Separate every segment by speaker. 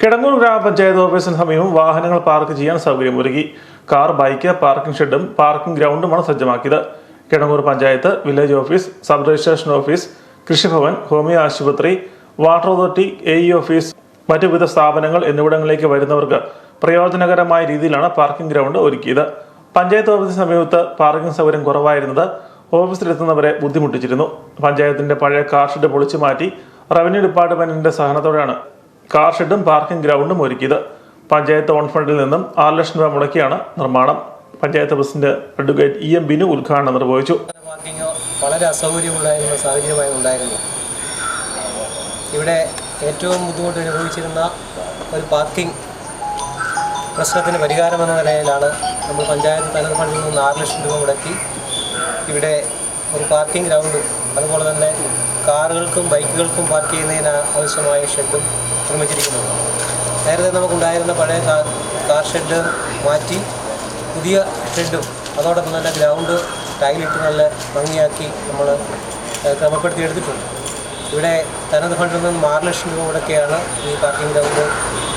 Speaker 1: കിടങ്ങൂർ ഗ്രാമപഞ്ചായത്ത് ഓഫീസിന് സമീപം വാഹനങ്ങൾ പാർക്ക് ചെയ്യാൻ സൗകര്യമൊരുക്കി കാർ ബൈക്ക് പാർക്കിംഗ് ഷെഡും പാർക്കിംഗ് ഗ്രൗണ്ടുമാണ് സജ്ജമാക്കിയത്. Kidangoor panchayat village office sub registration office Krishibhavan homoeo ആശുപത്രി water authority A E office മറ്റു വിവിധ സ്ഥാപനങ്ങൾ എന്നിവിടങ്ങളിലേക്ക് വരുന്നവർക്ക് പ്രയോജനകരമായ രീതിയിലാണ് പാർക്കിംഗ് ഗ്രൗണ്ട് ഒരുക്കിയത്. പഞ്ചായത്ത് ഓഫീസിന് സമീപത്ത് പാർക്കിംഗ് സൗകര്യം കുറവായിരുന്നത് ഓഫീസിലെത്തുന്നവരെ ബുദ്ധിമുട്ടിച്ചിരുന്നു. പഞ്ചായത്തിന്റെ പഴയ കാർ ഷെഡ് പൊളിച്ചു മാറ്റി റവന്യൂ ഡിപ്പാർട്ട്മെന്റിന്റെ സഹകരണത്തോടെയാണ് കാർ ഷെഡും പാർക്കിംഗ് ഗ്രൗണ്ടും ഒരുക്കിയത്. പഞ്ചായത്ത് ഓൺ ഫണ്ടിൽ നിന്നും ആറ് ലക്ഷം രൂപ മുടക്കിയാണ് നിർമ്മാണം. Panchayat president advocate E M Binu ഉദ്ഘാടനം നിർവഹിച്ചു.
Speaker 2: വളരെ അസൗകര്യമുണ്ടായിരുന്ന സാഹചര്യമായി ഉണ്ടായിരുന്നു. ഇവിടെ ഏറ്റവും ബുദ്ധിമുട്ട് അനുഭവിച്ചിരുന്ന ഒരു പാർക്കിംഗ് പ്രശ്നത്തിന് പരിഹാരമെന്ന നിലയിലാണ് നമ്മൾ പഞ്ചായത്ത് തനത് ഫണ്ടിൽ നിന്ന് ആറ് ലക്ഷം രൂപ മുടക്കി ഇവിടെ ഒരു പാർക്കിംഗ് ഗ്രൗണ്ടും അതുപോലെ തന്നെ കാറുകൾക്കും ബൈക്കുകൾക്കും പാർക്ക് ചെയ്യുന്നതിന് ആവശ്യമായ ഷെഡും നിർമ്മിച്ചിരിക്കുന്നത് നേരത്തെ നമുക്കുണ്ടായിരുന്ന പഴയ കാർ ഷെഡ് മാറ്റി പുതിയ ഷെഡും അതോടൊപ്പം തന്നെ ഗ്രൗണ്ട് ടൈലിട്ട് നല്ല ഭംഗിയാക്കി നമ്മൾ ക്രമപ്പെടുത്തി എടുത്തിട്ടുണ്ട് ഇവിടെ തനത് ഫണ്ടിൽ നിന്നും ആറ് ലക്ഷം രൂപ കൂടെയൊക്കെയാണ് ഈ പാർക്കിംഗ് ഗ്രൗണ്ട്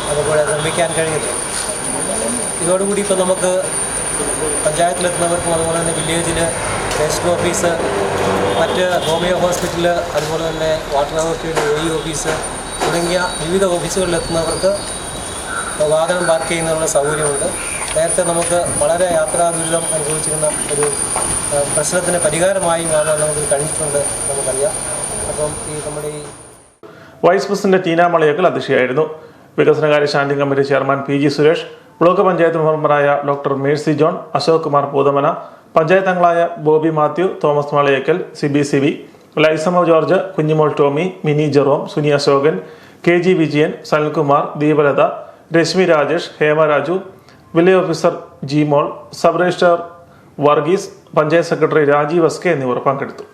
Speaker 2: നമുക്കിവിടെ നിർമ്മിക്കാൻ കഴിയുന്നത്. ഇതോടുകൂടി ഇപ്പോൾ നമുക്ക് പഞ്ചായത്തിലെത്തുന്നവർക്കും അതുപോലെ തന്നെ വില്ലേജിൽ രജിസ്റ്റർ ഓഫീസ് മറ്റ് ഹോമിയോ ഹോസ്പിറ്റൽ അതുപോലെ തന്നെ വാട്ടർ അതോറിറ്റിയുടെ ഒ ഓഫീസ് തുടങ്ങിയ വിവിധ ഓഫീസുകളിലെത്തുന്നവർക്ക് വാഹനം പാർക്ക് ചെയ്യുന്നതിനുള്ള സൗകര്യമുണ്ട്. നേരത്തെ നമുക്ക് വളരെ യാത്രാ ദുരിതം അനുഭവിച്ചിരുന്ന ഒരു പ്രശ്നത്തിന് പരിഹാരമായി മാറാൻ നമുക്ക് കഴിഞ്ഞിട്ടുണ്ട് നമുക്കറിയാം. അപ്പം ഈ നമ്മുടെ ഈ
Speaker 1: വൈസ് പ്രസിഡന്റ് ടീന മളയക്കൽ അധ്യക്ഷയായിരുന്നു. വികസനകാര്യ standing committee chairman P G Suresh block panchayat മെമ്പർമാരായ doctor Mercy John Ashok Kumar Poothamana panchayat അംഗങ്ങളായ Bobby Mathew Thomas Malayakkal C B C V Laisamol George Kunjimol Tomy Mini Jerome Suni Ashokan K G Vijayan Sanalkumar Deepalatha Rashmi Rajesh Hemaraju village officer Jimol sub registrar Varghese panchayat secretary Rajeev S K എന്നിവർ പങ്കെടുത്തു.